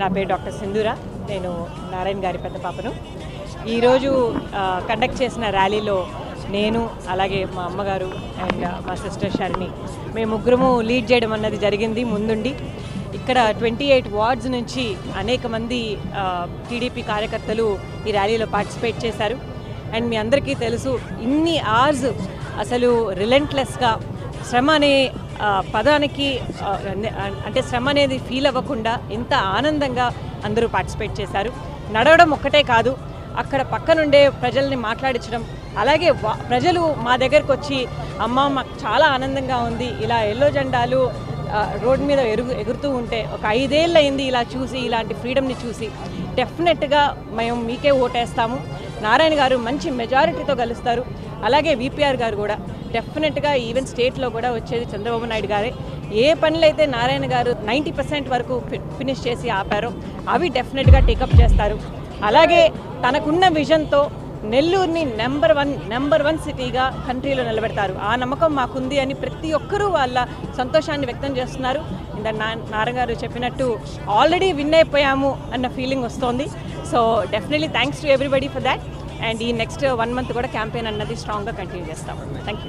నా పేరు డాక్టర్ సింధూర. నేను నారాయణ గారి పెద్ద పాపను. ఈరోజు కండక్ట్ చేసిన ర్యాలీలో నేను అలాగే మా అమ్మగారు అండ్ మా సిస్టర్ షర్ని మేము ముగ్గురము లీడ్ చేయడం అన్నది జరిగింది ముందుండి. ఇక్కడ ట్వంటీ ఎయిట్ వార్డ్స్ నుంచి అనేక మంది టీడీపీ కార్యకర్తలు ఈ ర్యాలీలో పార్టిసిపేట్ చేశారు. అండ్ మీ అందరికీ తెలుసు ఇన్ని అవర్స్ అసలు రిలెంట్లెస్గా శ్రమ అనే పదానికి అంటే శ్రమ అనేది ఫీల్ అవ్వకుండా ఎంత ఆనందంగా అందరూ పార్టిసిపేట్ చేశారు. నడవడం ఒక్కటే కాదు అక్కడ పక్కనుండే ప్రజల్ని మాట్లాడించడం అలాగే ప్రజలు మా దగ్గరకు వచ్చి అమ్మ మాకు చాలా ఆనందంగా ఉంది ఇలా ఎల్లో జెండాలు రోడ్ మీద ఎరుగు ఎగురుతూ ఉంటే ఒక ఐదేళ్ళు అయింది ఇలా చూసి ఇలాంటి ఫ్రీడమ్ని చూసి డెఫినెట్గా మేము మీకే ఓటేస్తాము. నారాయణ గారు మంచి మెజారిటీతో గెలుస్తారు. అలాగే విపిఆర్ గారు కూడా. డెఫినెట్గా ఈవెన్ స్టేట్లో కూడా వచ్చేది చంద్రబాబు నాయుడు గారే. ఏ పనులైతే నారాయణ గారు నైంటీ పర్సెంట్ వరకు ఫి- ఫినిష్ చేసి ఆపారో అవి డెఫినెట్గా టేకప్ చేస్తారు. అలాగే తనకున్న విజన్తో నెల్లూరుని నెంబర్ వన్ నెంబర్ వన్ సిటీగా కంట్రీలో నిలబెడతారు. ఆ నమ్మకం మాకుంది అని ప్రతి ఒక్కరూ వాళ్ళ సంతోషాన్ని వ్యక్తం చేస్తున్నారు. ఇంత నా నారాయణ గారు చెప్పినట్టు ఆల్రెడీ విన్ అయిపోయాము అన్న ఫీలింగ్ వస్తోంది. So definitely thanks to everybody for that. And ఈ నెక్స్ట్ వన్ మంత్ కూడా క్యాంపెయిన్ అన్నది స్ట్రాంగ్గా కంటిన్యూ చేస్తాం. Thank you.